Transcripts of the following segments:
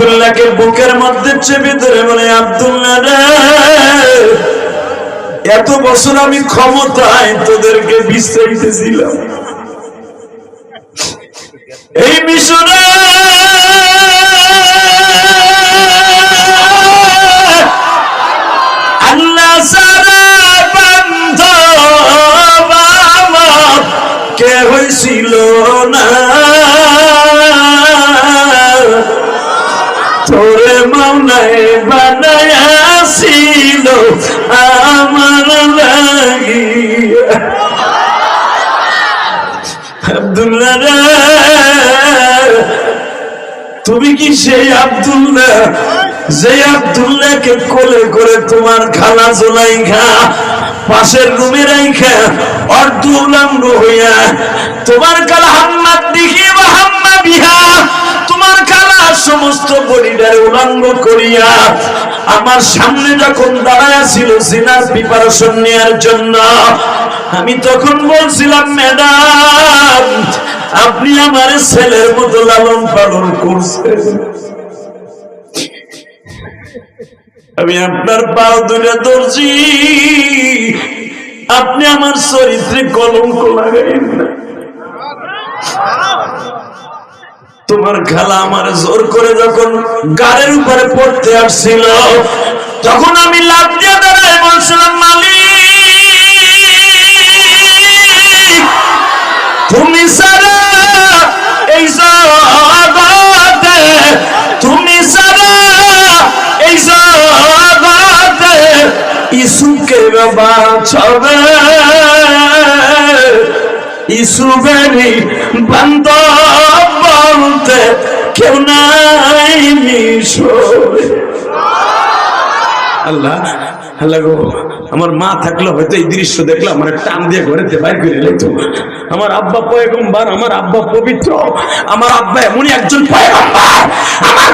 আব্দুল্লাহকে বুকের মধ্যে চেপে ধরে বলে, আব্দুল্লাহ এত বছর আমি ক্ষমতায় তোদেরকে বিশ্রাইতেছিলাম এই মিশনে আল্লাহ কে হয়েছিল না? বানায়াছিল আমার লাগিয়া আব্দুল্লাহ তুমি কি সেই আব্দুল্লাহ? যে আব্দুল্লাহকে কোলে করে তোমার খালা জোলাই খা পাশের রুমে রাইখা অর্ধ হইয়া, তোমার কালা হাম্মাদ দিহি বা হাম্মা বিহা তোমার কালা সমস্ত বডিটার উলাঙ্গ করিয়া আমার সামনে যখন দাঁড়ায় ছিল সিনার প্রিপারেশন নেওয়ার জন্য, আমি তখন বলছিলাম, ম্যাডাম, আপনি আমার ছেলের মতো লালন পালন করছেন। আমি আপনার পাও দুটা ধরছি, আপনি আমার চরিত্রে কলঙ্ক লাগাইন না। তোমার খালা আমার জোর করে যখন গাড়ির উপরে পড়তে আসছিল, তখন আমি লাভ দিয়ে দাঁড়ায় বলছিলাম, মালিক, তুমি সারা এই জগতে, তুমি সারা এই জগতে ইসুকে বাঁচাবে। বান্ধব বলতে কেউ নাই মিশরে। আল্লাহ আল্লাহ গো, আমার মা থাকলে হয়তো এই দৃশ্য দেখলাম আমার টান দিয়ে ঘরেতে বাইর করে লেতো আমার আব্বা পয়গম্বার, আমার আব্বা পবিত্র, আমার আব্বা এমনই একজন আমার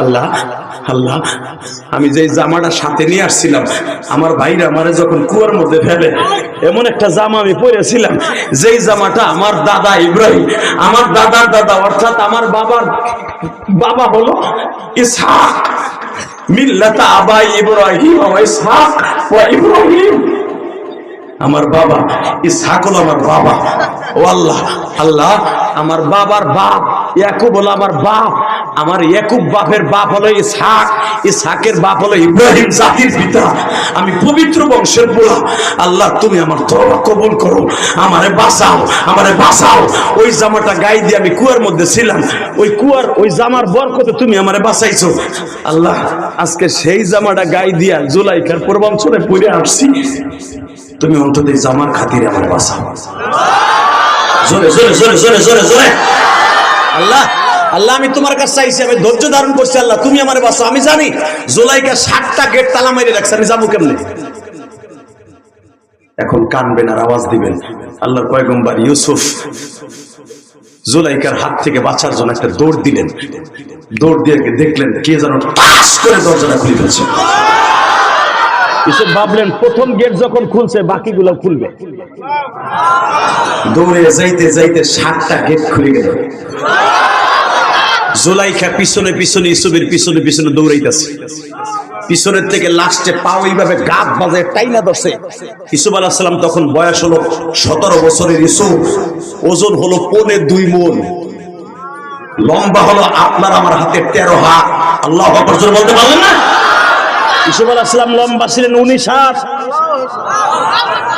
আল্লাহ আল্লাহ আল্লাহ আমি যে জামাটা সাথে নিয়ে আসছিলাম, আমার ভাইরা আমারে যখন কুয়ার মধ্যে ফেলে, এমন একটা জামা আমি পরেছিলাম। যেই জামাটা আমার দাদা ইব্রাহিম, আমার দাদার দাদা, অর্থাৎ আমার বাবার বাবা বলো, ইসহাক, মিল্লাতা আবাই ইব্রাহিম ইসহাক ইব্রাহিম। আমার বাবা, ইসহাক হলো আমার বাবা। ও আল্লাহ আল্লাহ, আমার বাবার বাপ, ইয়াকুব হলো আমার বাপ। আমার ইয়াকুব বাপের বাপ হলো ইসহাক, ইসহাকের বাপ হলো ইব্রাহিম জাতির পিতা। আমি পবিত্র বংশের পোলা। আল্লাহ, তুমি আমার তওবা কবুল করো। আমারে বাঁচাও আমারে বাঁচাও। ওই জামাটা গায়ে দিয়ে আমি কুয়ার মধ্যে ছিলাম। ওই কুয়ার, ওই জামার বর বরকতে তুমি আমারে বাঁচাইছো। আল্লাহ, আজকে সেই জামাটা গায়ে দিয়া জুলাইকার পূর্বাঞ্চলে পড়ে আসছি। তুমি অন্তত জামার খাতিরে আমার বাঁচাও জোরে জোরে জোরে জোরে জোরে জোরে। আল্লাহ আল্লাহ আমি তোমার কাছে চাইছি আমি ধৈর্য ধারণ করছি আল্লাহ তুমি আমার বাসো আমি জানি জুলাইকা ষাটটা গেট তালা মেরে রাখছে আমি যাব কেমনে? এখন কানবেন আর আওয়াজ দিবেন। আল্লাহর পয়গম্বর ইউসুফ জুলাইকার হাত থেকে বাঁচার জন্য একটা দৌড় দিলেন। দৌড় দিয়ে দেখলেন কে যেন টাস করে দরজাটা খুলে ফেলছে। এসব ভাবলেন, প্রথম গেট যখন খুলছে, বাকিগুলো খুলবে। দৌড়ে যাইতে যাইতে সাতটা গেট খুলে গেল। জুলাইখা পিছনে পিছনে ইসুবের পিছনে পিছনে দৌড়াইতেছে। পিছনের থেকে লাস্টে পাও এইভাবে গাত বাজে টাইনা ধরছে। ইসুফ আলাহিসাল্লাম তখন বয়স হলো সতেরো বছরের ইসুফ ওজন হলো পনে দুই মন। লম্বা হলো আপনার আমার হাতে তেরো হাত। আল্লাহ বলতে পারলেন না? ইসুফ লম্বা ছিলেন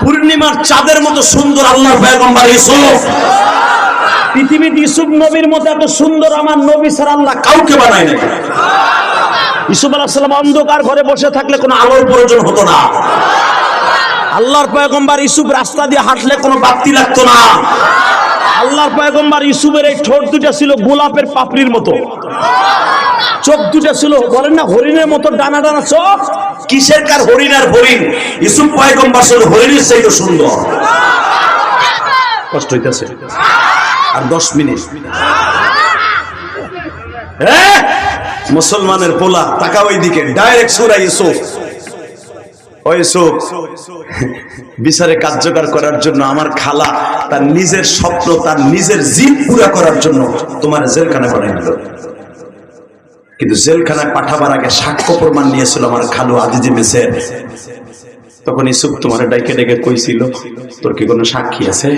পূর্ণিমার চাঁদের মতো সুন্দর পয়গম্বর ইউসুফ পৃথিবীতে ইসুফ নবীর মতো এত সুন্দর আমার নবী ছাড়া আল্লাহ কাউকে বানায় নাই। ইসুফ আলাহিসাল্লাম অন্ধকার ঘরে বসে থাকলে কোনো আলোর প্রয়োজন হতো না। আল্লাহর পয়গম্বর ইসুফ রাস্তা দিয়ে হাঁটলে কোনো বাতি লাগতো না। আল্লাহর পয়গম্বর ইসুফের এই ঠোঁট দুটা ছিল গোলাপের পাপড়ির মতো। চোখ দুটা ছিল, বলেন না, হরিণের মতো ডানা ডানা চোখ। কিসের কার হরিণ আর হরিণ? ইসুফ পয়গম্বর শুধু হরিণের চাইতে সুন্দর। কষ্ট হইতেছে। আর দশ মিনিট। মুসলমানের পোলা তাকা ওই দিকে ডাইরেক্ট সুরা সুখ বিচারে কার্যকর করার জন্য আমার খালা তার নিজের স্বপ্ন, তার নিজের জিদ পুরা করার জন্য তোমার পাঠিয়ে দিল। কিন্তু জেলখানায় পাঠাবার আগে সাক্ষ্য প্রমাণ নিয়েছিল আমার খালু আজিজি মেসের। তখন ইসুক তোমার ডাইকে ডেকে কইছিল, তোর কি কোনো সাক্ষী আছে?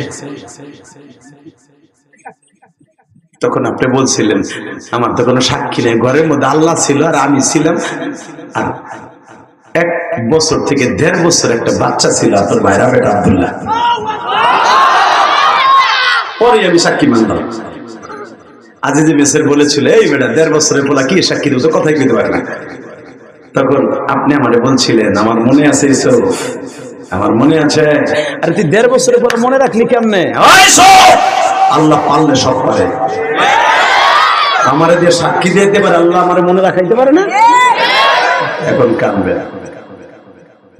তখন আপনি বলছিলেন, আমার তো কোনো সাক্ষী নেই, ঘরের মধ্যে আল্লাহ ছিল আর আমি ছিলাম। আর এক বছর থেকে দেড় বছর একটা বাচ্চা ছিল তোর ভাইরা বেটা আব্দুল্লাহ। পরে আমি সাক্ষী মানলাম। আজি যে মেসের বলেছিল, এই বেটা, দেড় বছরের পোলা কি সাক্ষী দেবো? কথাই কইতে পারে না। তখন আপনি আমারে বলছিলেন, আমার মনে আছে আমার মনে আছে। আরে তুই দেড় বছরের পর মনে রাখলি কেমনে! আল্লাহ পারলে সব পারে। আমারে দিয়ে সাক্ষী দিতে পারে, আল্লাহ আমার মনে রাখাইতে পারে না? এখন কানবে।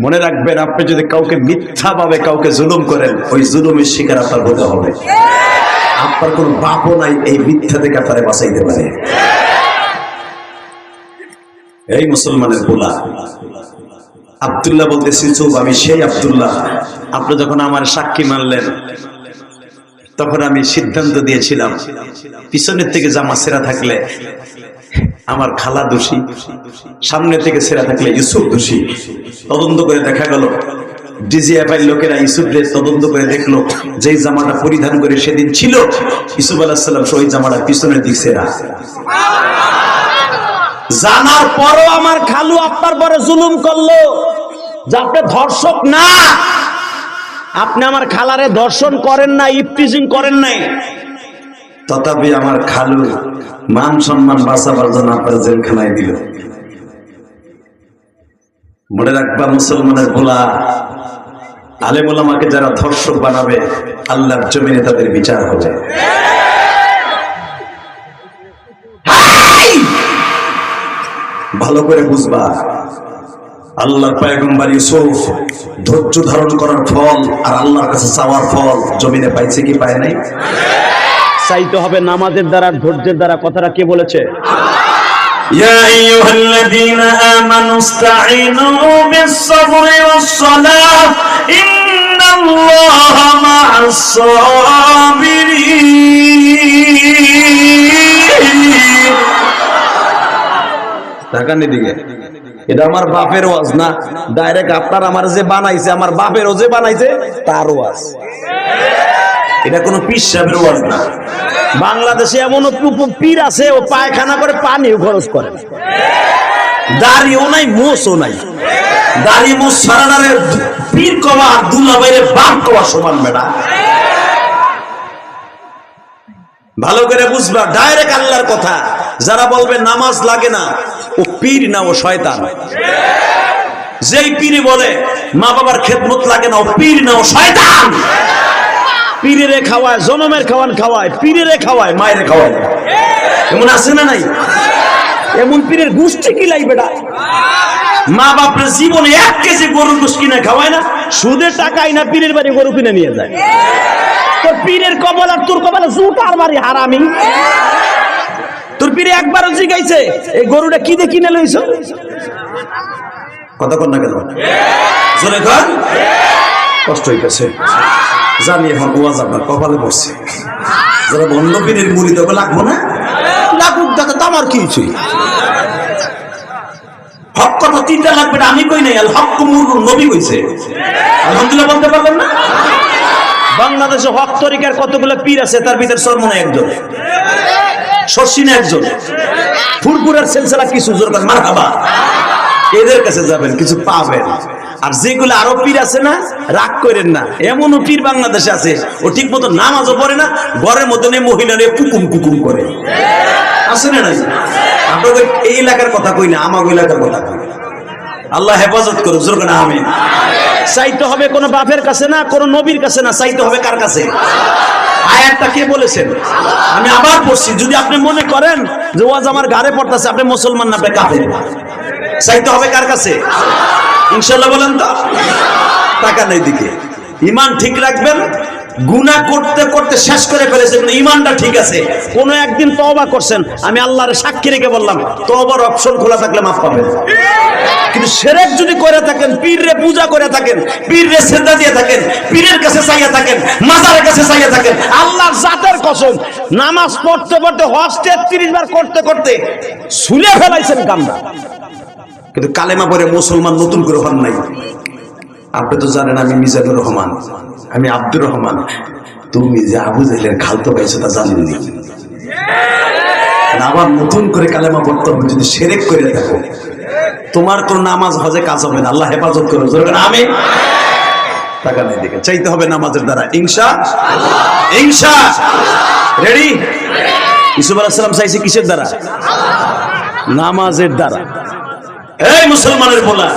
মনে রাখবেন, আপনি যদি কাউকে মিথ্যা ভাবে কাউকে জুলুম করেন, ওই জুলুমের শিকার আপনার হতে হবে। আপনার কোন বাপও নাই, এই মিথ্যা থেকে আপনারে বাঁচাইতে পারে। এই মুসলমানের পোলা, আব্দুল্লাহ বলতেছি, চুপ, আমি সেই আব্দুল্লাহ। আপনি যখন আমার সাক্ষী মানলেন, তখন আমি সিদ্ধান্ত দিয়েছিলাম, পিছনের থেকে জামা সেরা থাকলে আমার খালা দোষী, সামনে থেকে সেরা থাকলে ইউসুফ দোষী। তদন্ত করে দেখা গেল ডিজিএফআই লোকেরা ইউসুফের তদন্ত করে দেখল, যেই জামাটা পরিধান করে সেদিন ছিল ইসুফ আলাহিসাল্লাম ওই জামাটা পিছনের দিক সেরা। জানার পরও আমার খালু আপনার পরে জুলুম করল, যে আপনি ধর্ষক না। আপনি আমার খালারে দর্শন করেন না ইফটিজিং করেন নাই। তথাপি আমার খালু মান সম্মান বাঁচাবার জন্য আপনার জেলখানায় দিল। মনে রাখবা, মুসলমানের ভোলা আলে আমাকে যারা ধর্ষক বানাবে, আল্লাহর জমিনে তাদের বিচার হবে! ভালো করে বুঝবা, আল্লাহর পয়গম্বর ইউসুফ ধৈর্য ধারণ করার ফল আর আল্লাহর কাছে চাওয়ার ফল জমিনে পাইছে কি পায় নাই? চাইতে হবে নামাজের দ্বারা, ধৈর্যের দ্বারা, কথাটা কে বলেছে? يا أيها الذين آمنوا استعينوا بالصبر والصلاة إن الله مع الصابرين ঢাকার দিকে এটা আমার বাপের ওয়াজ না ডাইরেক্ট আপনার আমার যে বানাইছে আমার বাপের ও যে বানাইছে তার ওয়াজ এটা কোনো পিস সাহেবের ওয়াজ না। বাংলাদেশে এমন পীর আছে, ও পায়খানা করে পানিও খরচ করে না। দাড়িও নাই মোষও নাই। দাড়ি মুখ সারানারে পীর কবা দুলা বাইরে বাপ কবা সমান বেড়া ভালো করে বুঝবা ডাইরেক্ট আল্লাহর কথা। যারা বলবে নামাজ লাগে না, ও পীর না, ও শয়তান। যেই পীরে বলে মা বাবার খেদমত লাগে না, ও পীর না, ও শয়তান। পীরেরে খাওয়ায়, জনমের খাওয়ান খাওয়ায়, পীরেরে খাওয়ায়, মায়ের খাওয়ায়। এমন আছে না নাই? এমন পীরের গোষ্ঠী কি লাই বেটা? মা বাপরে জীবনে এক কেজি গরুর গোশ কিনে খাওয়ায় না সুদের টাকাই না পীরের বাড়ি গরু কিনে নিয়ে যায়। তোর পীরের কবল আর তোর কবলে জুতার বাড়ি হারামি। তোর পীরে একবারও জিগাইছে, এই গরুটা কি দিয়ে কিনে লইছ? কথা কন না কেন? জোরে কষ্ট হইতেছে। জানি এখন ওয়াজ আপনার কপালে পড়ছে। যারা বন্ধ পীরের মুড়ি দেবে লাগবো না? লাগুক দাদা তো আমার কি হইছে? হক কথা তিনটা লাগবে না আমি কই নাই আল হক মুরুর নবী কইছে আলহামদুলিল্লাহ বলতে পারবেন না? বাংলাদেশে হক তরিকার কতগুলো পীর আছে তার ভিতরে সরমনে একজন। শর্ষিনে একজন। ফুরপুরের সিলসিলা কিছু জোর মার এদের কাছে যাবেন কিছু পাবেন। আর যেগুলো আরও পীর আছে না, রাগ করেন না। এমনও পীর বাংলাদেশে আছে, ও ঠিক মতো নামাজও পড়ে না, ঘরের মধ্যে মহিলারে কুকুম কুকুম করে। আছে না নাই? এই এলাকার কথা কই না আমার এলাকার কথা কই আল্লাহ হেফাজত করুক, জোর করে আমিন। চাইতে হবে কোনো বাপের কাছে না, কোনো নবীর কাছে না, চাইতে হবে কার কাছে? আয়াতটা কে বলেছেন? আমি আবার পড়ছি, যদি আপনি মনে করেন যে ওয়াজ আমার ঘাড়ে পড়তেছে, আপনি মুসলমান না, আপনি কাফের। চাইতে হবে কার কাছে? ইনশাল্লাহ বলেন তো। টাকা নেই দিকে। ইমান ঠিক রাখবেন, গুনাহ করতে করতে শেষ করে ফেলেছে কিন্তু ইমানটা ঠিক আছে। কোনো একদিন তওবা করছেন, আমি আল্লাহর সাক্ষী রেখে বললাম, তওবার অপশন খোলা থাকলে মাফ পাবেন। কিন্তু সেরেক যদি করে থাকেন, পীররে পূজা করে থাকেন, পীররে সেজদা দিয়ে থাকেন, পীরের কাছে চাইয়া থাকেন, মাজারের কাছে চাইয়া থাকেন, আল্লাহর জাতের কসম, নামাজ পড়তে পড়তে হজ তেত্রিশ বার করতে করতে শুলে ফেলাইছেন কামরা। কিন্তু কালেমা পরে মুসলমান নতুন করে হন নাই। আপনি তো জানেন আমি মিজানুর রহমান। আমি আব্দুর রহমান। তুমি যে আবু জাহেলের খালতো পাইছো তা জানেননি। আবার নতুন করে কালেমা পড়তে হবে, যদি সেরেক করে থাকো তোমার তো নামাজ হজে কাজ হবে না, আল্লাহ হেফাজত করো। আমি টাকা নেই দিকে চাইতে হবে নামাজের দ্বারা। ইনশা ইনশা রেডি? ইসুফ আলাইসালাম চাইছে কিসের দ্বারা? নামাজের দ্বারা। এই মুসলমানের বলা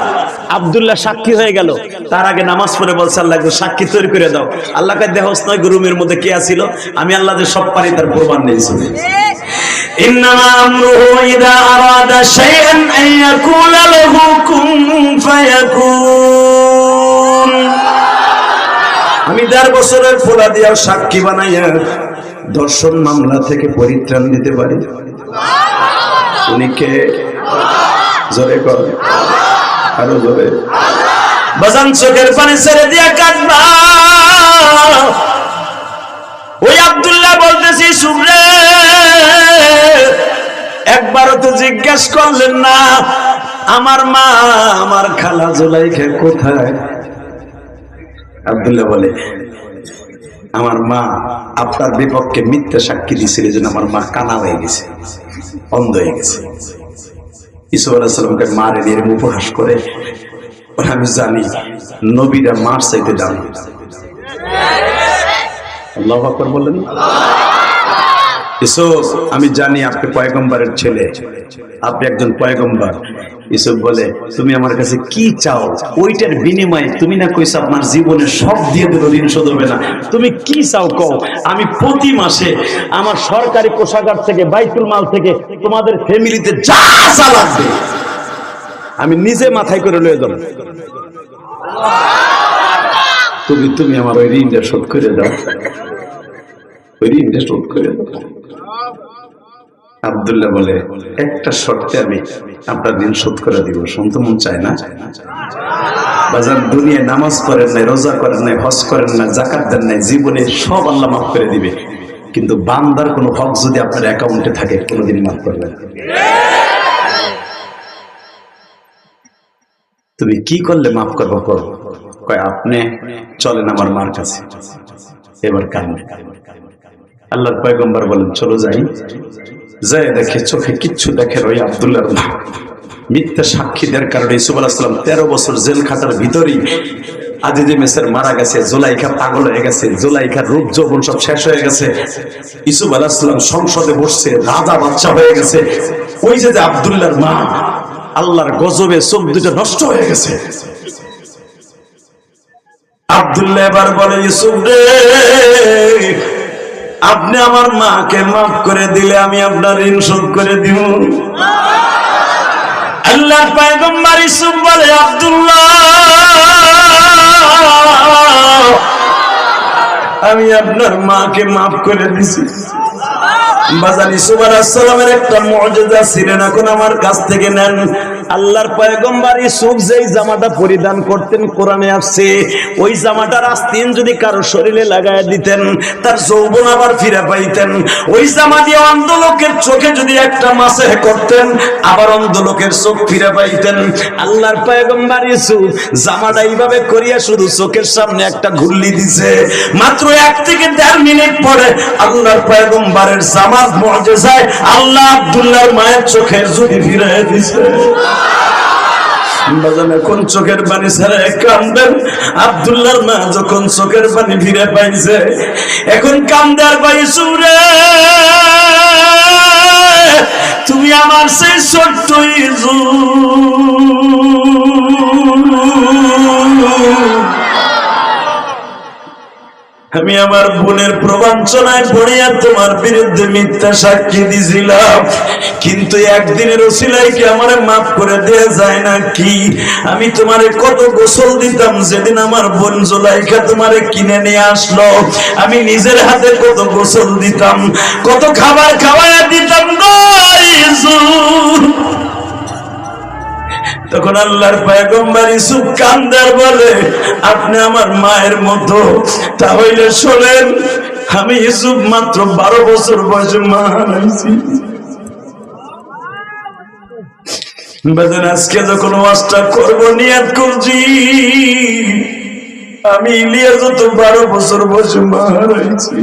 আব্দুল্লাহ সাক্ষী হয়ে গেল তার আগে নামাজ পড়ে বলছে আল্লাহ একটু সাক্ষী তৈরি করে দাও আল্লাহ কে দেহ নয় রুমের মধ্যে কে আছিল আমি আল্লাহ যে সব পারি তার প্রমাণ নিয়েছি إنما أمره إذا أراد شيئا أن يقول له كن فيكون আমি দেড় বছরের ফোলা দিয়া সাক্ষী বানাইয়া দর্শন মামলা থেকে পরিত্রাণ দিতে পারি উনি কে জোরে কর। আরও জোরে। বাজান চোখের পানি ছেড়ে দিয়া ওই আব্দুল্লাহ বলতেছি একবারও তো করলেন না, আমার মা, আমার খালা জোলাইখা কোথায়? আব্দুল্লাহ বলে, আমার মা আপনার বিপক্ষে মিথ্যা সাক্ষী দিয়েছিল যেন আমার মা কানা হয়ে গেছে, অন্ধ হয়ে গেছে। ইসুফ আলাহিসামকে মারে নিয়ে উপহাস করে। আমি জানি। নবীরা মার চাইতে জানি আল্লাহ বললেন? ইসুফ আমি জানি আপনি পয়গম্বরের ছেলে। আপনি একজন পয়গম্বর। ইসুফ বলে, তুমি আমার কাছে কি চাও? ওইটার বিনিময়ে তুমি না কইছো আপনার জীবনে সব দিয়ে দিল ঋণ শোধ হবে না। তুমি কি চাও কও? আমি প্রতি মাসে আমার সরকারি কোষাগার থেকে, বাইতুল মাল থেকে তোমাদের ফ্যামিলিতে যা যা লাগবে আমি নিজে মাথায় করে লয়ে যাব। তুমি তুমি আমার ওই ঋণটা শোধ করে দাও। আবদুল্লাহ বলে, একটা শর্তে আমি আপনার ঋণ শোধ করে দিব, শুনতে মন চায় না? বাজার দুনিয়ায় নামাজ পড়েন নাই, রোজা করেন নাই, হজ করেন না জাকাত দেন নাই, জীবনে সব আল্লাহ মাফ করে দিবে। কিন্তু বান্দার কোনো হক যদি আপনার অ্যাকাউন্টে থাকে কোনোদিন মাফ করবেন তুমি কি করলে মাফ করব করো কয়, আপনি চলেন আমার মার কাছে। এবার কান্দে আল্লাহর পয়গম্বর বলেন, চলো যাই। যাই দেখে চোখে কিচ্ছু দেখে ওই আবদুল্লাহ মিথ্যা সাক্ষী দেওয়ার কারণে ইসুফ আলাহিসাম তেরো বছর জেল খাটার ভিতরেই আদিদি মেসের মারা গেছে, জোলাইখা পাগল হয়ে গেছে, জোলাইখার রূপ যৌবন সব শেষ হয়ে গেছে। ইসুফ আলাহিসাম সংসদে বসছে, রাজা বাচ্চা হয়ে গেছে। ওই যে আবদুল্লাহর মা, আল্লাহর গজবে চোখ দুটো নষ্ট হয়ে গেছে। আব্দুল্লাহ এবার বলে ইউসুফ রে আপনি আমার মাকে মাফ করে দিলে আমি আপনার ঋণ শোধ করে দিব। আল্লাহ পায়গম্বর ইউসুফ বলে, আব্দুল্লাহ, আমি আপনার মাকে মাফ করে দিছি। একটা জামা চোখে যদি একটা মাসে করতেন, আবার অন্ধ লোকের চোখ ফিরে পাইতেন। আল্লাহর পয়গম্বর ইসুফ জামাটা এইভাবে করিয়া শুধু চোখের সামনে একটা ঘুরলি দিছে। মাত্র এক থেকে দেড় মিনিট পরে আল্লাহর পয়গম্বরের জামাত মজেজায় আল্লাহ আব্দুল্লাহর মায়ের চোখের যদি ফিরে দিছে। চোখের পানি কান্দেন আব্দুল্লাহর মা যখন চোখের পানি ফিরে পাইছে, এখন কান্দার পাই সুরে, তুমি আমার সেই ছোট্ট ইজু আমি আমার বোনের প্রবঞ্চনায় পড়িয়া তোমার বিরুদ্ধে মিথ্যা সাক্ষী দিছিলাম। কিন্তু একদিনের ওসিলাই কি আমার মাফ করে দেয়া যায় না কি আমি তোমারে কত গোসল দিতাম যেদিন আমার বোন জোলাইকা তোমারে কিনে নিয়ে আসলো। আমি নিজের হাতে কত গোসল দিতাম, কত খাবার খাওয়াইয়া দিতাম গো। তখন আল্লাহর পয়গম্বর ইসুফ কান্দার বলে, আপনি আমার মায়ের মতো। তাহলে শোনেন, আমি ইসুফ মাত্র বারো বছর বয়সে মা হারাইছি আজকে যখন ওয়াজটা করব, নিয়াত করছি। আমি ইলিয়া যত বারো বছর বয়সে মা হারাইছি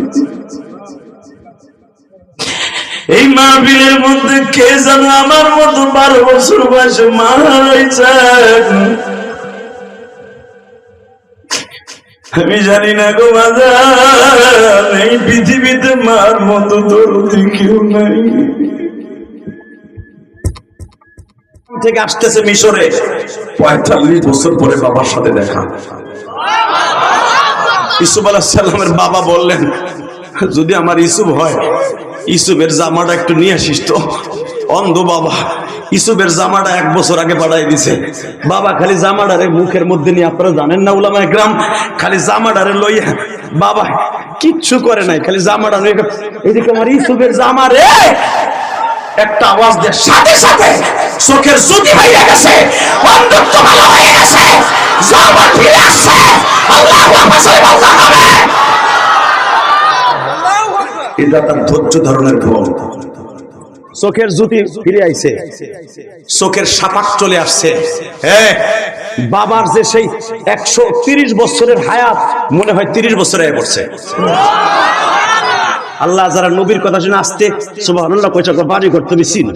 এই মাহবিলের মধ্যে কে যেন আমার মতো বারো বছর বয়সে রয়েছেন? আমি জানি না গো বাজার এই পৃথিবীতে মার মতো দরদি কেউ নাই। থেকে আসতেছে মিশরে। পঁয়তাল্লিশ বছর পরে বাবার সাথে দেখা। ইসুফ আলাহ সাল্লামের বাবা বললেন যদি আমার ইসুফ হয় ইসুফের জামাটা একটু নিয়ে আসিস তো। অন্ধ বাবা, ইসুফের জামাটা এক বছর আগে পাঠাই দিছে। বাবা, খালি জামাটারে মুখের মধ্যে নিয়ে আপনারা জানেন না উলামা গ্রাম খালি জামাটারে লইয়া, বাবা, কিচ্ছু করে নাই, খালি জামাটা এদিকে আমার ইসুফের জামা রে! একটা আওয়াজ দিয়ে, সাথে সাথে, চোখের জ্যোতি হয়ে গেছে অন্ধত্ব ভালো হয়ে গেছে, জামা ফিরে আসছে, আল্লাহ আল্লাহ এটা তার ধৈর্য ধরনের ফল চোখের জ্যোতি ফিরে আইছে। চোখের সাপাক চলে আসছে। হ্যাঁ বাবার যে সেই একশো তিরিশ বছরের হায়াত মনে হয় তিরিশ বছরে পড়ছে। আল্লাহ যারা নবীর কথা শুনে আসতে সুবাহ কইছে বাড়ি ঘর তুমি চিন।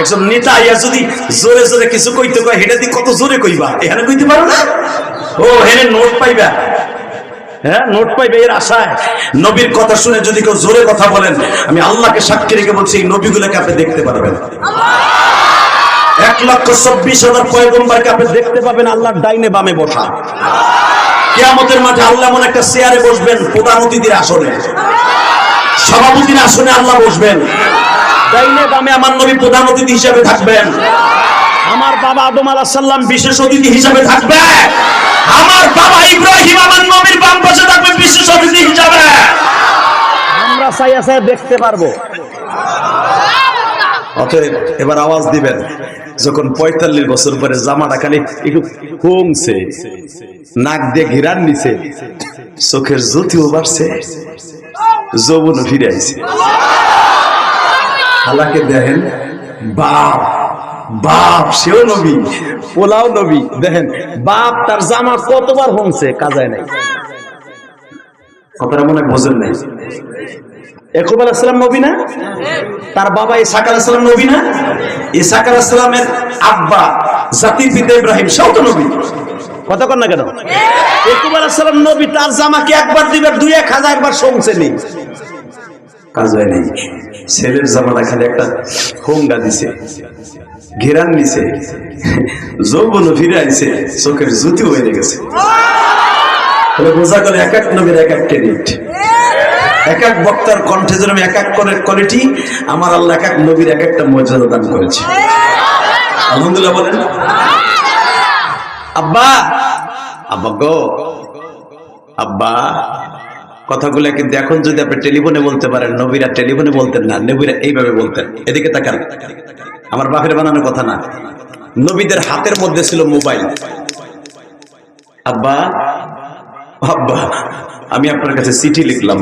একজন নেতা ইয়া যদি জোরে জোরে কিছু কইতে কয় হেটা দি কত জোরে কইবা? এখানে কইতে পারো না? ও হেনে নোট পাইবা। হ্যাঁ নোট পাইবে, এর আশায়। নবীর কথা শুনে যদি কেউ জোরে কথা বলেন, আমি আল্লাহকে সাক্ষী রেখে বলছি, এই নবীগুলোকে আপনি দেখতে পারবেন। এক লক্ষ চব্বিশ হাজার পয়গম্বরকে আপনি দেখতে পাবেন আল্লাহর ডাইনে বামে বসা। কেয়ামতের মাঝে আল্লাহ এমন একটা চেয়ারে বসবেন, প্রধান অতিথির আসনে। সভাপতির আসনে আল্লাহ বসবেন। ডাইনে বামে আমার নবী প্রধান অতিথি হিসেবে থাকবেন। বাবা আদম সাল্লাম বিশেষ অতিথি হিসাবে থাকবে। আমার বাবা ইব্রাহিম আমার নবীর বাম পাশে থাকবে বিশেষ অতিথি হিসাবে। আমরা চাই আছে দেখতে পারব। অতএব এবার আওয়াজ দিবেন, যখন পঁয়তাল্লিশ বছর পরে জামাটা খালি একটু কমছে নাক দিয়ে নিছে, চোখের জ্যোতিও বাড়ছে যৌবন ফিরে আইছে। দেখেন, বাপ। বাপ, সেও নবী, পোলাও নবী। দেখেন, বাপ তার জামা কতবার হমছে কাজায় নাই। কথাটা মনে বোঝেন নাই। নবী তার নবী না? কেন নবী, তার জামাকে একবার দিবে দুই এক হাজার ছেলের জামাটা খালি একটা হোঙ্গা দিছে। ঘেরান নিছে। যৌবন ফিরে আইছে, চোখের জুতি হয়ে গেছে। বোঝা গেল এক এক নবীর এক এক ক্রেডিট এক এক বক্তার কণ্ঠে যেরকম এক এক করে কোয়ালিটি আমার আল্লাহ এক এক নবীর এক একটা মর্যাদা দান করেছে। আলহামদুলিল্লাহ বলেন। আব্বা আব্বা গো, আব্বা, কথাগুলো কিন্তু এখন যদি আপনি টেলিফোনে বলতে পারেন, নবীরা টেলিফোনে বলতেন না, নবীরা এইভাবে বলতেন। এদিকে তাকান। আমার বাপের বানানোর কথা না। নবীদের হাতের মধ্যে ছিল মোবাইল। আব্বা আব্বা, আমি আপনার কাছে চিঠি লিখলাম।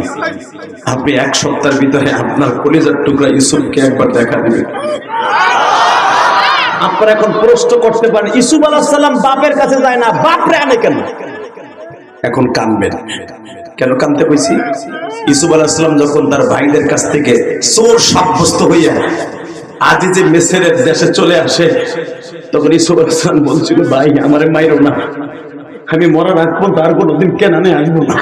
আপনি এক সপ্তাহের ভিতরে আপনার কলিজার টুকরা ইউসুফকে একবার দেখা দিবেন। আপনারা এখন প্রশ্ন করতে পারেন ইসুফ আলাহ সাল্লাম বাপের কাছে যায় না, বাপরে আনে কেন? এখন কানবেন। কেন কানতে কইছি? ইসুফ আলাহিসাম যখন তার ভাইদের কাছ থেকে চোর সাব্যস্ত হইয়া আজ যে মেসেরের দেশে চলে আসে, তখন ইসুফ আলাহিসাম বলছিল, ভাই, আমারে মাইরো না। আমি আগ পর্যন্ত আর কোনোদিন কেনানে আসব না।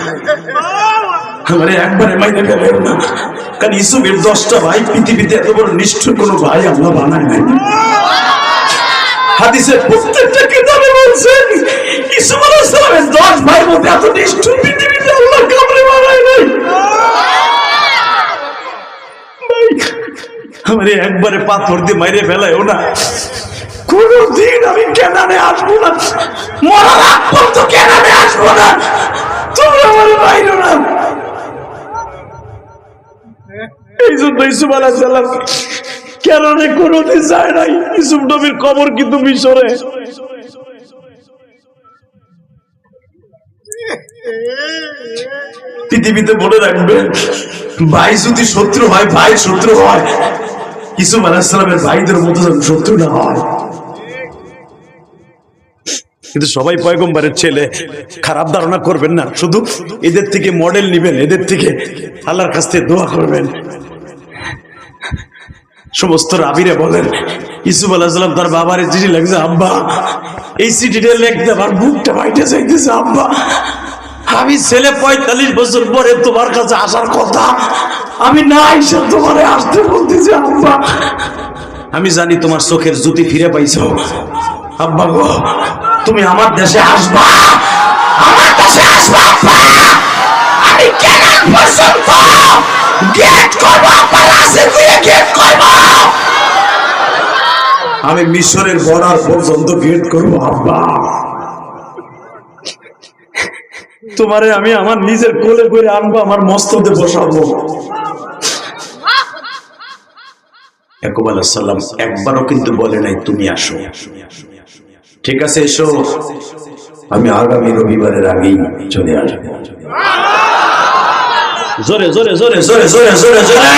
আমারে একবারে মাইনে না। কারণ দশটা ভাই পৃথিবীতে এত বড় নিষ্ঠুর কোনো ভাই আল্লাহ বানায় নাই। হাদিসের প্রত্যেকটা বলছেন, ইসুফ আলাইহিস সালামের 10 ভাইয়ের মধ্যে এত নিষ্ঠুর আমারে একবারে পাথর দিয়ে মাইরে ফেলায়ও না। কোনদিন আমি কেনানে আসব না। মরার আগ পর্যন্ত কেনানে আসব না। তুমি আমার বাইরে না। এই জন্য ইসুফ আলাহ সাল্লাম যায় নাই। ইসুফ নবীর কবর কিন্তু মিশরে। পৃথিবীতে বলে রাখবে, ভাই যদি শত্রু হয়, ভাই শত্রু হয়। ইসুফ আলাহিসাল্লামের ভাইদের মতো যেন শত্রু না হয়। কিন্তু সবাই পয়গম্বরের ছেলে, খারাপ ধারণা করবেন না। শুধু এদের থেকে মডেল নিবেন, এদের থেকে আল্লাহর কাছ থেকে দোয়া করবেন। সমস্ত রাবিরে বলেন ইসুফ আলাহিসাল্লাম তার বাবার চিঠি লাগছে আব্বা, এই চিঠিটা লিখতে আমার বুকটা বাইটে চাইতেছে আব্বা। আমি ছেলে পঁয়তাল্লিশ বছর পরে তোমার কাছে আসার কথা। আমি না এসে তোমার আসতে বলতেছি, আব্বা। আমি জানি তোমার চোখের জ্যোতি ফিরে পাইছো। আব্বা গো, তুমি আমার দেশে আসবা? আমার দেশে আসবা আমি কেন পর্যন্ত গেট করব দিয়ে গেট করব। আমি মিশরের বর্ডার পর্যন্ত গেট করব, আব্বা। তোমারে আমি আমার নিজের কোলে করে আনব, আমার মস্ততে বসাবো। একবারও কিন্তু বলে নাই, তুমি আসো। ঠিক আছে, এসো। আমি আগামী রবিবারের আগেই চলে আসব। জোরে জোরে জোরে জোরে জোরে জোরে জোরে।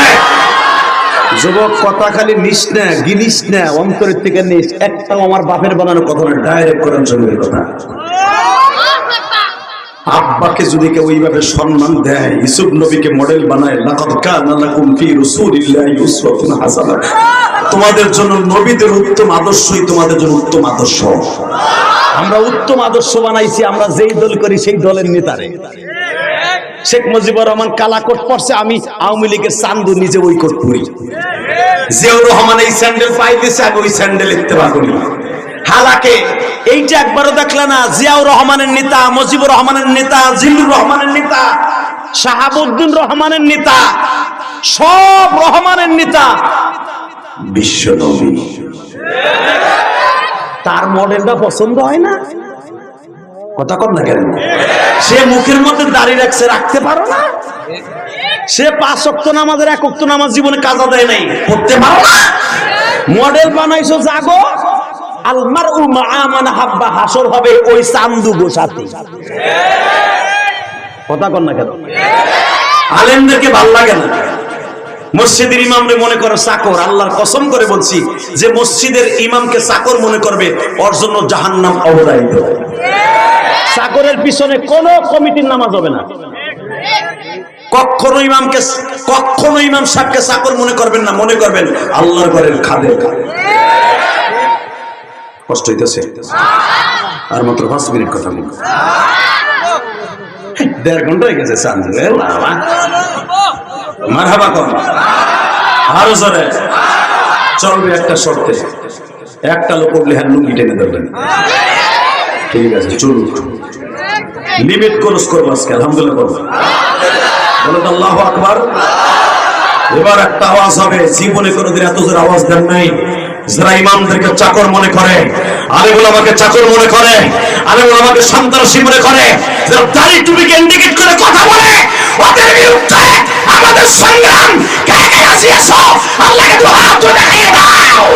যুবক, কথা খালি নিস না গিলিস না, অন্তরের থেকে নিস। একটাও আমার বাপের বানানো কথা ডাইরেক্ট করেন জমির কথা। আব্বাকে যদি কেউ ওইভাবে সম্মান দেয় ইসুফ নবীকে মডেল বানায় তোমাদের জন্য নবীদের উত্তম আদর্শই তোমাদের জন্য উত্তম আদর্শ। আমরা উত্তম আদর্শ বানাইছি, আমরা যেই দল করি সেই দলের নেতারে। শেখ মুজিবুর রহমান কালা কোট পরছে, আমি আওয়ামী লীগের চান্দু নিজে ওই কোট জিয়াউর রহমান এই স্যান্ডেল পাই দিছে, আমি ওই স্যান্ডেল ইত্তেবা করি। হালাকে, এইটা একবারও দেখলে না, জিয়াউর রহমানের নেতা, মজিবুর রহমানের নেতা, জিল্লুর রহমানের নেতা, শাহাবুদ্দিন রহমানের নেতা, সব রহমানের নেতা। বিশ্ব নবী তার মডেলটা পছন্দ হয় না? কথা কর না কেন? সে মুখের মধ্যে দাঁড়িয়ে রাখছে, রাখতে পারো না? সে পাঁচ অক্ত নামাজের, এক অক্ত নামাজ জীবনে কাজা দেয় নাই পড়তে পারো না? মডেল বানাইছো জাগো। আলমার উ মান হাব্বা, হাসর হবে ওই চান্দু সাথে কথা কর না কেন? আলেমদেরকে ভালো লাগে না। মসজিদের ইমামরে মনে করো চাকর, আল্লাহর কসম করে বলছি, যে মসজিদের ইমামকে চাকর মনে করবে, ওর জন্য জাহান্নাম অবদায়িত চাকরের পিছনে কোন কমিটির নামাজ হবে না। কখনো ইমামকে, কখনো ইমাম সাহেবকে চাকর মনে করবেন না, মনে করবেন আল্লাহর ঘরের খাদের কষ্ট হইতেছে। আর মাত্র পাঁচ মিনিট কথা বলব। দেড় ঘণ্টা হয়ে গেছে চান্দু মার আরও জোরে। চলবে একটা শর্তে। একটা লোক উঠলে হ্যাঁ লুঙ্গি টেনে ধরবেন। ঠিক আছে চলুক লিমিট ক্রস করব আজকে, আলহামদুলিল্লাহ করব। বলে আল্লাহ আকবার। এবার একটা আওয়াজ হবে। জীবনে কোনোদিন এত জোর আওয়াজ দেন নাই। যারা ইমামদেরকে চাকর মনে করে, আলেমুল আমাকে চাকর মনে করে, আলেমুল আমাকে সন্ত্রাসী মনে করে, যারা দাড়ি টুপিকে ইন্ডিকেট করে কথা বলে, ওদের বিরুদ্ধে আমাদের সংগ্রাম কে কে আল্লাহকে হাত দাও।